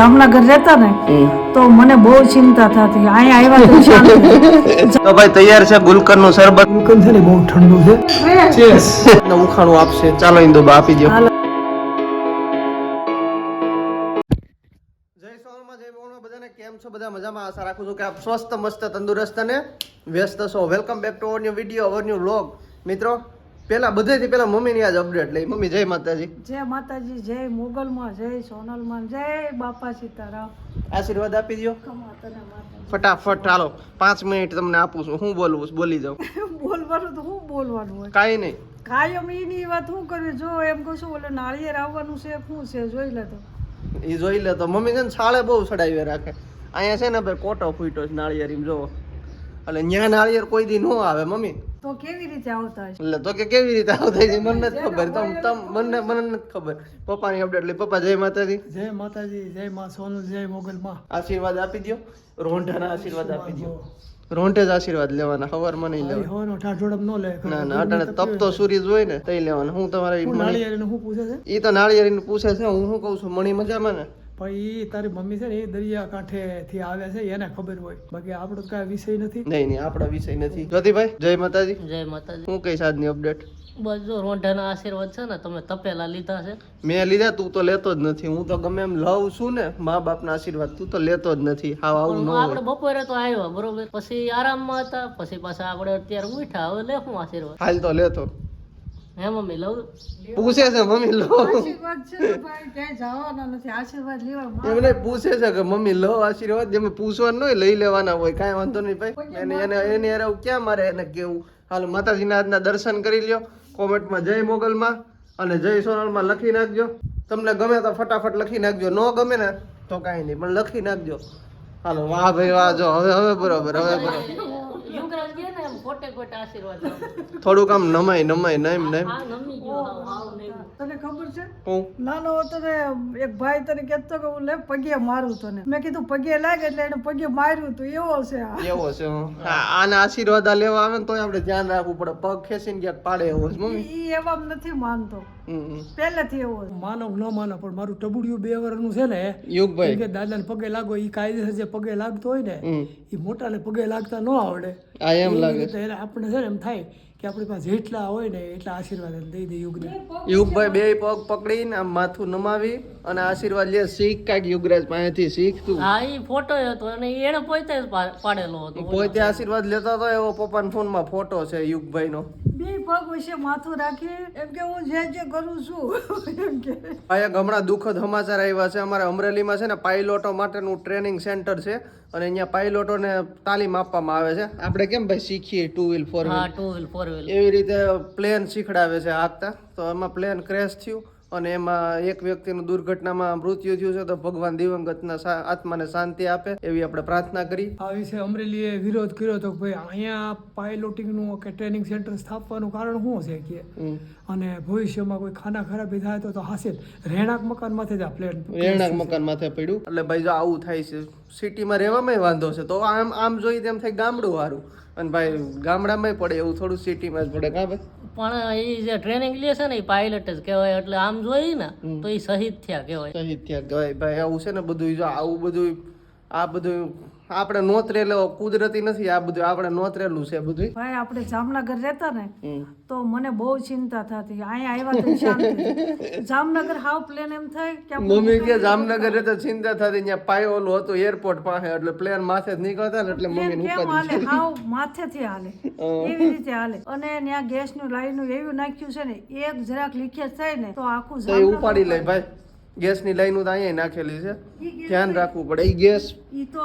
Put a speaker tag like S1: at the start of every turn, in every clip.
S1: જામનગર રહેતા ને તો મને બહુ ચિંતા થતી. અહીંયા આવ્યા તો શાંતિ
S2: તો ભાઈ તૈયાર છે ગુલકંદનું શરબત?
S3: ગુલકંદ છે ને બહુ ઠંડુ છે. ચેસ
S2: ને ઉખાણું આપશે. ચાલો ઇન્દુબા આપી દો. જય સોનમાં જય મોહનમાં બધાને કેમ છો? બધા મજામાં? આશા રાખું છું કે આપ સ્વસ્થ મસ્ત તંદુરસ્ત અને વ્યસ્ત છો. Welcome back to our new video our new vlog મિત્રો પહેલા બધેથી પેલા મમ્મીની આજ અપડેટ લઈ. મમ્મી જય માતાજી.
S1: જય માતાજી જય મોગલમાં જય સોનલમાં જય બાપા સીતારામ.
S2: આશીર્વાદ આપી દો ફટાફટ ચાલો પાંચ મિનિટ તમને આપું છું. હું બોલવું છું, બોલી જાઉં.
S1: બોલવાનું તો શું બોલવાનું હોય.
S2: કાંઈ નહીં.
S1: કાયમ એની વાત શું કરવી જો એમ કહું છું ઓલે નાળિયેર આવવાનું છે શું છે? જોઈ લે તો.
S2: એ જોઈ લે તો. મમ્મી છે ને છાળે બહુ સડાવી રાખે. અહીંયા છે ને ભાઈ કોટો ફૂટ્યો છે નાળિયેર એમ જોવો એટલે ન્યા નાળિયેર કોઈ દી ન આવે મમ્મી.
S1: તો કેવી રીતે આવતા હશે?
S2: એટલે તો કે કેવી રીતે આવતા છે મને નથી ખબર. તમ તમ મને મને નથી ખબર. પપ્પાની અપડેટ લઈ. પપ્પા જય માતાજી.
S3: જય માતાજી જય માં સોનલ જય મોગલ માં.
S2: આશીર્વાદ આપી દો રોંઢાના આશીર્વાદ આપી દો રોંઢે જ આશીર્વાદ લેવાના. ખબર મને નહીં લેવાના.
S3: ઠાઠોડમ નો લે.
S2: ના ના અટાણે તપતો સૂર્ય હોય ને તઈ લેવાના. હું તમારા
S3: હું
S2: મણી
S3: પૂછે છે?
S2: ઈ તો નાળિયેરીને પૂછે છે. હું શું કહું છું? મણી મજામાં ને?
S3: પણ એ તારી મમ્મી છે ને એ દરિયા કાંઠે થી આવે છે એને ખબર હોય. બાકી આપણો કઈ કાંઈ વિષય નથી?
S2: નહીં નહીં આપણા વિષય નથી. જ્યોતિભાઈ જય માતાજી.
S4: જય માતાજી.
S2: હું કહીશ આજની અપડેટ
S4: બસ જો રોંઢાના આશીર્વાદ છે ને તમે તપેલા લીધા છે.
S2: મેં લીધા તું તો લેતો જ નથી. હું તો ગમે એમ લઉં છું ને મા બાપના આશીર્વાદ તું તો લેતો જ નથી. હાવ આવું ન
S4: આપણે બપોરે તો આવ્યા બરોબર? પછી આરામમાં હતા પછી પાછા આપણે અત્યારે ઉઠ્યા. હવે લે હું આશીર્વાદ.
S2: હાલ તો લેતો.
S4: હે મમ્મી લઉં?
S2: પૂછે છે મમ્મી લો
S1: આશીર્વાદ છે ભાઈ ક્યાંય જવાના નથી. આશીર્વાદ લેવા
S2: એમને પૂછે છે કે મમ્મી લો આશીર્વાદ? જેમ પૂછવાનું નહીં લઈ લેવાના હોય કાંઈ વાંધો નહીં ભાઈ. એને એને એને હારે ક્યાં મારે એને કેવું? હાલ માતાજીના આજના દર્શન કરી લ્યો. કોમેન્ટમાં જય મોગલમાં અને જય સોનલમાં લખી નાખજો. તમને ગમે તો ફટાફટ લખી નાખજો. ન ગમે ને તો કાંઈ નહીં પણ લખી નાખજો. હાલો વાહ ભાઈ વાહ જો હવે હવે બરોબર હવે બરોબર.
S4: ખોટે ખોટે આશીર્વાદ.
S2: થોડુંક આમ નમાય નમાય નમ નમ.
S1: તને ખબર છે? નાનો હતો ને એક ભાઈ તને કહેતો કે હું લે પગે મારું તને. મેં કીધું પગે લાગે એટલે એને પગે માર્યું તું. એવો છે
S2: એવો છે હું. આના આશીર્વાદ આ લેવા આવે ને તોય આપણે ધ્યાન રાખવું પડે. પગ ખેંચીને ક્યાંક પાડે એવો છે મમ્મી.
S1: એ એવા નથી માનતો. પહેલેથી એવું
S3: માનવ ન માનવ પણ મારું ટબુડિયું બે વર્ષનું છે ને
S2: યુગભાઈ.
S3: કે દાદાને પગે લાગો એ કાયદેસર જે પગે લાગતો હોય ને એ મોટાને પગે લાગતા ન આવડે.
S2: આ એમ લાગે
S3: એને આપણે છે ને એમ થાય કે આપણી પાસે જેટલા હોય ને એટલા આશીર્વાદ દઈ દે યુગને.
S2: યુગભાઈ બે પગ પકડીને આમ માથું નમાવી અને આશીર્વાદ લે. શીખ કાંઈક યુગરાજ પાસેથી શીખતું
S4: હા એ ફોટો હતો અને એને પોતે પાડેલો હતો
S2: પોતે આશીર્વાદ લેતો હતો એવો પપ્પાના ફોનમાં ફોટો છે યુગભાઈનો.
S1: બે પગ વિશે માથું રાખી એમ કે હું જે જે કરું છું. એમ કે.
S2: આ એક હમણાં દુઃખદ સમાચાર આવ્યા છે. અમારે અમરેલીમાં છે ને પાયલોટો માટેનું ટ્રેનિંગ સેન્ટર છે અને અહીંયા પાયલોટોને તાલીમ આપવામાં આવે છે. આપણે કેમ ભાઈ શીખીએ ટુ વ્હીલ ફોર
S4: હા
S2: wheel
S4: two wheel four wheel.
S2: એવી રીતે પ્લેન શીખડાવે છે હાંકતા તો એમાં પ્લેન ક્રેશ થયું. અને એમાં એક વ્યક્તિનું દુર્ઘટનામાં મૃત્યુ થયું છે તો ભગવાન દિવંગતના આત્માને શાંતિ આપે એવી આપણે પ્રાર્થના કરી.
S3: આ વિશે અમરેલીએ વિરોધ કર્યો હતો કે ભાઈ અહીંયા પાયલોટિંગનું કે ટ્રેનિંગ સેન્ટર સ્થાપવાનું કારણ શું છે કે? અને ભવિષ્યમાં કોઈ ખાના ખરાબી થાય તો હાસિલ. રહેણાંક મકાનમાંથી જ આ પ્લેન
S2: રહેણાંક મકાન માથે પડ્યું. એટલે ભાઈ જો આવું થાય છે સિટીમાં રહેવામાં વાંધો છે. તો આમ આમ જોઈએ તેમ થાય ગામડું સારું અને ભાઈ ગામડામાં પડે એવું થોડું સિટીમાં જ પડે. કા ભાઈ?
S4: પણ એ જે ટ્રેનિંગ લે છે ને એ પાયલટ જ કહેવાય. એટલે આમ જોઈએ ને તો એ શહીદ થયા કહેવાય.
S2: શહીદ થયા કહેવાય. ભાઈ આવું છે ને બધું જો આવું બધું આ બધું આપણે નોતરેલો કુદરતી નથી આ બધું આપણે નોતરેલું છે બધું.
S1: ભાઈ આપણે જામનગર રહેતા ને તો મને બહુ ચિંતા થતી. અહીંયા આવ્યા તો શાંતિ જામનગર હાવ પ્લેન એમ થાય કે
S2: મમ્મી કે જામનગર રહેતા ચિંતા થતી ત્યાં પાય ઓલું હતું એરપોર્ટ પાસે એટલે પ્લેન માથે જ નીકળતા ને એટલે મમ્મી
S1: કેમ હાલે? હાવ માથેથી હાલે. એવી રીતે હાલે. અને ત્યાં ગેસનું લાઈનનું એવું નાખ્યું છે ને એક જરાક લીકેજ થાય ને તો આખું
S2: ઉપાડી લે ભાઈ. ગેસની લાઈન તો અહીંયા નાખેલી છે. ધ્યાન રાખવું પડે. ઈ ગેસ
S1: ઈ તો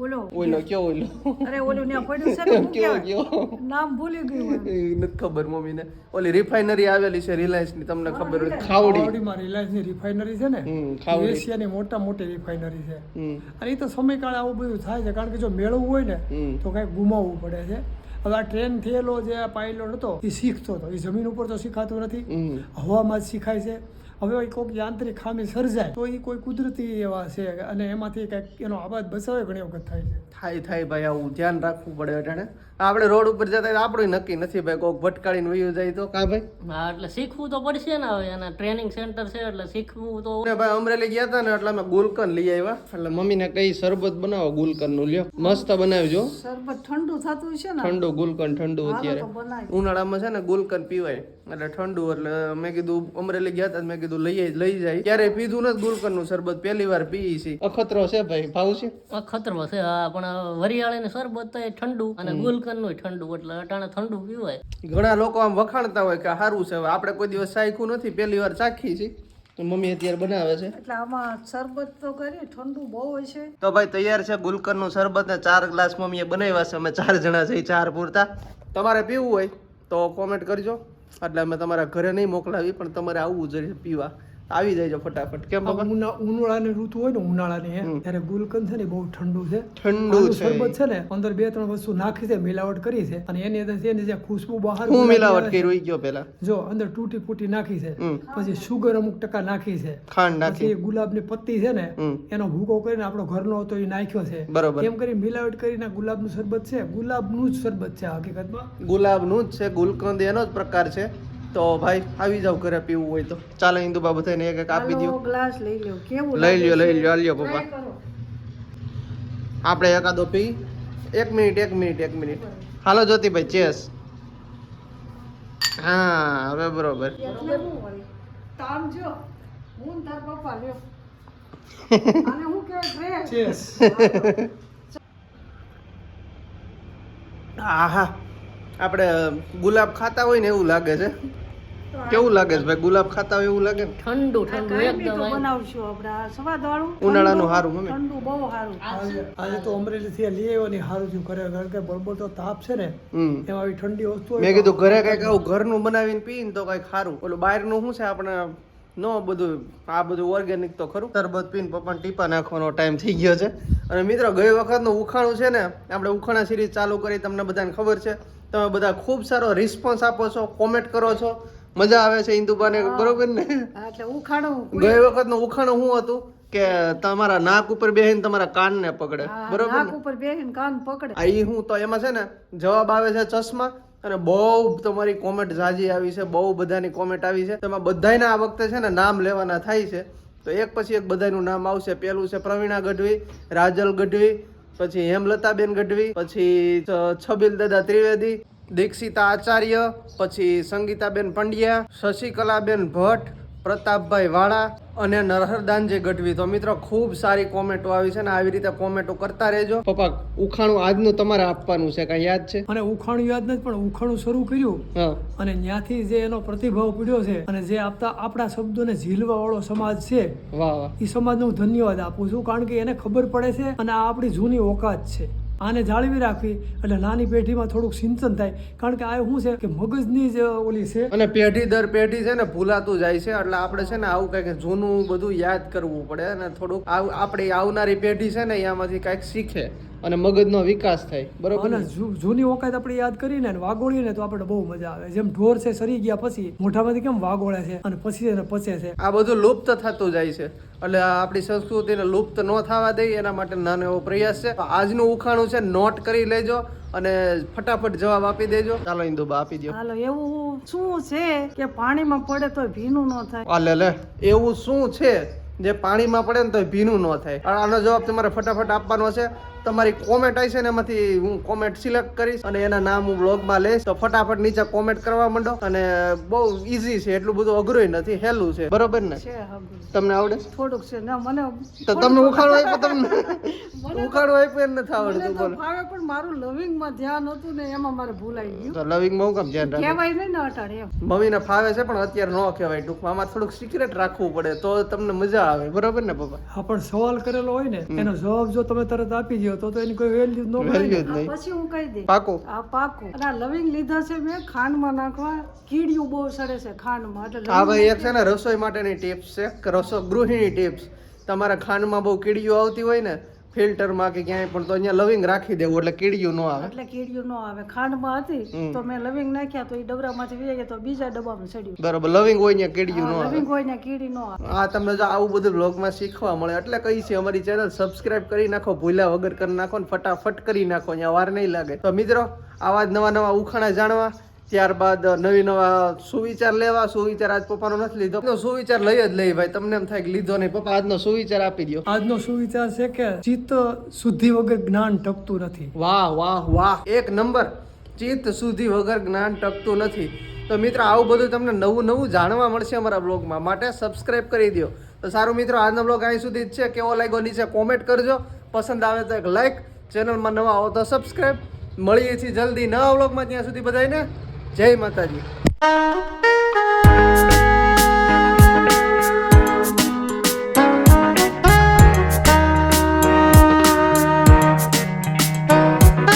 S1: ઓલો
S2: ઓલો કયો ઓલો?
S1: અરે ઓલો ને પડ્યું છે ને
S2: કયો? કયો
S1: નામ ભૂલી ગયું
S2: નથી ખબર મમ્મીને. ઓલી રિફાઇનરી આવેલી છે રિલાયન્સની તમને ખબર હોય. ખાવડી.
S3: ખાવડીમાં રિલાયન્સની રિફાઇનરી છે ને?
S2: હમ, ખાવડી.
S3: એશિયાની મોટા મોટી રિફાઇનરી છે. અને એ તો સમયકાળે આવું બધું થાય છે. કારણ કે જો મેળવવું હોય ને તો કઈ ગુમાવવું પડે છે. હવે આ ટ્રેન થયેલો જે આ પાયલોટ હતો એ શીખતો હતો. એ જમીન ઉપર તો શીખાતું નથી. હવામાં જ શીખાય છે. હવે કોઈક યાંત્રિક ખામી સર્જાય, તો એ કોઈ કુદરતી એવા છે અને એમાંથી કંઈક એનો આવાજ બચાવે ઘણી વખત થાય છે.
S2: થાય થાય ભાઈ, આવું ધ્યાન રાખવું પડે અટાણે. આપણે રોડ ઉપર જતા આપણું નક્કી નથી ભાઈ કોક ભટકાડીને વયું જાય તો. કા ભાઈ.
S4: હા એટલે શીખવું તો પડશે ને હવે એના ટ્રેનિંગ સેન્ટર છે એટલે શીખવું તો
S2: ભાઈ અમરેલી ગયા હતા ને એટલે અમે ગુલકન લઈ આવ્યા. એટલે મમ્મીને કઈ શરબત બનાવો ગુલકનનું લ્યો. મસ્ત બનાવજો.
S1: શરબત ઠંડુ થતું છે ને?
S2: ઠંડુ ગુલકન ઠંડુ અત્યારે. ઉનાળામાં છે ને ગુલકન પીવાય. એટલે ઠંડુ એટલે મેં કીધું અમરેલી ગયા હતા મેં કીધું લઈ લઈ જાય. ક્યારે પીધું નથી ગુલકનનું શરબત પહેલી વાર પી છે. અખતરો છે ભાઈ ભાવ છે?
S4: ખતરો છે હા પણ વરિયાળી ને શરબત ઠંડુ અને ગુલકંદ નું ઠંડુ એટલે અટાણે ઠંડુ પીવાય
S2: ઘણા લોકો આમ વખાણતા હોય કે સારું છે હવે આપણે કોઈ દિવસ ચાખ્યું નથી પહેલી વાર ચાખી છે. તો મમ્મી અત્યારે બનાવે છે.
S1: એટલે આમાં શરબત તો કરીએ ઠંડુ બહુ હોય છે.
S2: તો ભાઈ તૈયાર છે ગુલકંદનું શરબત ને ચાર ગ્લાસ મમ્મીએ બનાવ્યા છે અમે ચાર જણા છે ચાર પૂરતા. તમારે પીવું હોય તો કોમેન્ટ કરજો. એટલે અમે તમારા ઘરે નહીં મોકલાવી પણ તમારે આવવું જોઈએ પીવા. આવી જાય ફટાફટ. કેમ
S3: ઉનાળાની ઋતુ હોય ને ઉનાળાની ત્યારે ગુલકંદ છે ને બહુ ઠંડુ છે.
S2: ઠંડુ છે.
S3: શરબત છે ને અંદર બે ત્રણ વસ્તુ નાખી છે મિલાવટ કરી છે અને એની અંદર એની જે ખુશ્બુ બહાર
S2: હું મિલાવટ કરી ગયો પેલા
S3: જો અંદર તૂટી ફૂટી નાખી છે પછી સુગર અમુક ટકા નાખી છે
S2: ખાંડ નાખી.
S3: પછી ગુલાબની પત્તી છે ને એનો ભૂકો કરીને આપણો ઘરનો હતો એ નાખ્યો છે.
S2: બરોબર.
S3: એમ કરી મિલાવટ કરીને ગુલાબનું શરબત છે ગુલાબનું જ શરબત છે હકીકતમાં.
S2: ગુલાબનું જ છે ગુલકંદ એનો જ પ્રકાર છે. તો ભાઈ આવી જાવ ઘરે પીવું હોય તો. ચાલો ઇન્દુબા બધાને એક એક આપી દો
S1: ગ્લાસ લઈ લ્યો. કેવું
S2: લઈ લ્યો લઈ લ્યો લ્યો પપ્પા. આપણે એકાદો પી. એક મિનિટ એક મિનિટ એક મિનિટ. હાલો જ્યોતિભાઈ ચેસ. હા હવે બરોબર.
S1: એટલે શું વળી? તામ જો. હું તાર પપ્પા લ્યો અને હું કે
S3: ચેસ.
S2: આહા. આપણે ગુલાબ ખાતા હોય ને એવું લાગે છે. કેવું લાગે છે ભાઈ? ગુલાબ ખાતા હોય એવું લાગે
S4: ઠંડુ ઠંડુ એકદમ
S1: બનાવશું આપણે. આ સ્વાદવાળું?
S2: ઉનાળાનું
S1: સારું
S2: હારું મમ્મી.
S1: ઠંડુ બહુ સારું
S3: આજે તો અમરેલી થી લઈ આવ્યો ને સારું થયું ઘરે. કારણ કે બળબળ તો તાપ છે ને એમાં આવી ઠંડી વસ્તુ
S2: મેં કીધું ઘરે કંઈક આવું ઘરનું બનાવીને પીને તો કંઈક સારું ઓલું બહારનું શું છે આપણે? નો બધું આ બધું ઓર્ગેનિક તો ખરું. તરબત પીને પપ્પાને ટીપા નાખવાનો ટાઈમ થઈ ગયો છે. અને મિત્રો ગઈ વખતનું ઉખાણું છે ને આપણે ઉખાણા સિરીઝ ચાલુ કરી તમને બધાને ખબર છે. તમે બધા ખૂબ સારો રિસ્પોન્સ આપો છો કોમેન્ટ કરો છો. મજા આવે છે ઇન્દુબાને બરોબર ને?
S1: એટલે ઉખાડું
S2: ગઈ વખતનું ઉખાણું શું હતું કે તમારા નાક ઉપર બેસીને તમારા કાનને પકડે બરોબર
S1: નાક ઉપર બેહીને કાન પકડે.
S2: આ ઈ હું તો એમાં છે ને જવાબ આવે છે ચશ્મા અને બહુ તમારી કોમેન્ટ ઝાઝી આવી છે બહુ બધાની કોમેન્ટ આવી છે. તેમાં બધાને આ વખતે છે ને નામ લેવાના થાય છે. તો એક પછી એક બધાનું નામ આવશે. પેલું છે પ્રવીણા ગઢવી રાજલ ગઢવી પછી હેમલતાબેન ગઢવી પછી છબીલ દાદા ત્રિવેદી દીક્ષિતા આચાર્ય પછી સંગીતાબેન પંડ્યા શશિકલાબેન ભટ્ટ પ્રતાપભાઈ વાળા અને નરહરદાનજી ગઢવી. તો મિત્રો ખૂબ સારી કોમેન્ટો આવી છે ને આવી રીતે કોમેન્ટો કરતા રહેજો. પપ્પા ઉખાણું આજનું તમારે આપવાનું છે કઈ યાદ છે?
S3: અને ઉખાણું યાદ નથી પણ ઉખાણું શરૂ કર્યું. અને ત્યાંથી જે એનો પ્રતિભાવ પડ્યો છે અને જે આપતા આપણા શબ્દોને ઝીલવા વાળો સમાજ છે
S2: વાહ.
S3: એ સમાજને હું ધન્યવાદ આપું છું કારણ કે એને ખબર પડે છે અને આ આપણી જૂની ઓકાત છે. આને જાળવી રાખવી એટલે નાની પેઢીમાં થોડુંક સિંચન થાય. કારણ કે આ શું છે કે મગજની જ ઓલી છે.
S2: અને પેઢી દર પેઢી છે ને ભૂલાતું જાય છે. એટલે આપણે છે ને આવું કંઈક જૂનું બધું યાદ કરવું પડે અને થોડુંક આપણી આવનારી પેઢી છે ને એમાંથી કંઈક શીખે. અને મગજનો વિકાસ થાય. બરોબર
S3: જૂની વખત આપણે યાદ કરીને અને વાગોળીએ ને તો આપણે બહુ મજા આવે. જેમ ઢોર છે સરી ગયા પછી મોઢામાંથી કેમ વાગોળે છે અને પછી એને પચે છે.
S2: આ બધું લુપ્ત થતું જાય છે. એટલે આપણી સંસ્કૃતિને લુપ્ત ન થવા દઈએ એના માટે નાનો એવો પ્રયાસ છે. આજનું ઉખાણું છે નોટ કરી લેજો અને ફટાફટ જવાબ આપી દેજો. ચાલો ઇન્દુબા આપી દો
S1: હાલો એવું શું છે કે પાણીમાં પડે તો ભીનું ન થાય?
S2: આ લે લે. એવું શું છે? જે પાણીમાં પડે ને તો ભીનું ન થાય. આનો જવાબ તમારે ફટાફટ આપવાનો છે. તમારી કોમેન્ટ આવી છે ને એમાંથી હું કોમેન્ટ સિલેક્ટ કરીશ અને એના નામ હું બ્લોગમાં લઈશ. તો ફટાફટ નીચે કોમેન્ટ કરવા માંડો. અને બહુ ઈઝી છે એટલું બધું અઘરું નથી હેલું છે. બરોબર ને? તમને આવડે?
S1: થોડુંક છે. ના મને
S2: તો તમને ઉખાડો આપ્યો તમને? ઉખાડો આપ્યો એને નથી આવડતું બોલો.
S1: પણ મારું લવિંગમાં ધ્યાન હતું ને એમાં મારે ભૂલાઈ ગયું.
S2: તો લવિંગ બહુ કામ ધ્યાન રાખે?
S1: કહેવાય નહીં ને અટાડે એમ.
S2: મમ્મીને ફાવે છે પણ અત્યારે ન કહેવાય ટૂંકમાં. આમાં થોડુંક સિક્રેટ રાખવું પડે તો તમને મજા આવે. બરોબર ને પપ્પા?
S3: હા પણ સવાલ કરેલો હોય ને એનો જવાબ જો તમે તરત આપી દો તો તો એની કોઈ વેલ્યુ ન મળે
S2: વેલ્યુ જ નહીં.
S1: પછી હું કહી દઈ
S2: પાકો.
S1: આ પાકો. અને આ લવિંગ લીધા છે મેં ખાંડમાં નાખવા. કીડિયું બહુ સડે છે ખાંડમાં એટલે
S2: આ ભાઈ એક છે ને રસોઈ માટેની ટિપ્સ છે. રસો ગૃહિણી ટિપ્સ તમારા ખાંડમાં બહુ કીડીઓ આવતી હોય ને ફિલ્ટરમાં કે ક્યાંય પણ તો અહીંયા લવિંગ રાખી દેવું એટલે કીડિયું ન આવે.
S1: એટલે કીડીયું ન આવે. ખાંડમાં હતી તો મેં લવિંગ નાખ્યા તો એ ડબરામાંથી વી ગયા તો બીજા ડબ્બામાં ચડ્યું.
S2: બરોબર લવિંગ હોય ત્યાં કીડિયું ન આવે.
S1: લવિંગ હોય ને કીડી ન આવે.
S2: આ તમને જો આવું બધું બ્લોગમાં શીખવા મળે એટલે કઈ છે અમારી ચેનલ સબસ્ક્રાઇબ કરી નાખો ભૂલ્યા વગર કરી નાખો ને ફટાફટ કરી નાખો અહીંયા વાર નહીં લાગે. તો મિત્રો આવા જ નવા નવા ઉખાણા જાણવા ત્યારબાદ નવી નવા સુવિચાર લેવા સુવિચાર આજ પપ્પાનો નથી લીધો. તો સુવિચાર લઈ જ લઈ ભાઈ તમને એમ થાય કે લીધો નહીં. પપ્પા આજનો સુવિચાર આપી દો
S3: આજનો સુવિચાર છે કે ચિત્ત શુદ્ધિ વગર જ્ઞાન ટકતું નથી.
S2: વાહ વાહ વાહ. એક નંબર. ચિત્ત સુધી વગર જ્ઞાન ટકતું નથી. તો મિત્રો આવું બધું તમને નવું નવું જાણવા મળશે અમારા બ્લોગમાં. માટે સબસ્ક્રાઇબ કરી દો તો સારું મિત્રો આજનો બ્લોગ અહીં સુધી જ છે. કેવો લાગ્યો નીચે કોમેન્ટ કરજો. પસંદ આવે તો એક લાઈક ચેનલમાં નવા આવો તો સબસ્ક્રાઇબ મળીએ છીએ જલ્દી નવા બ્લોગમાં. ત્યાં સુધી બધાને જય માતાજી.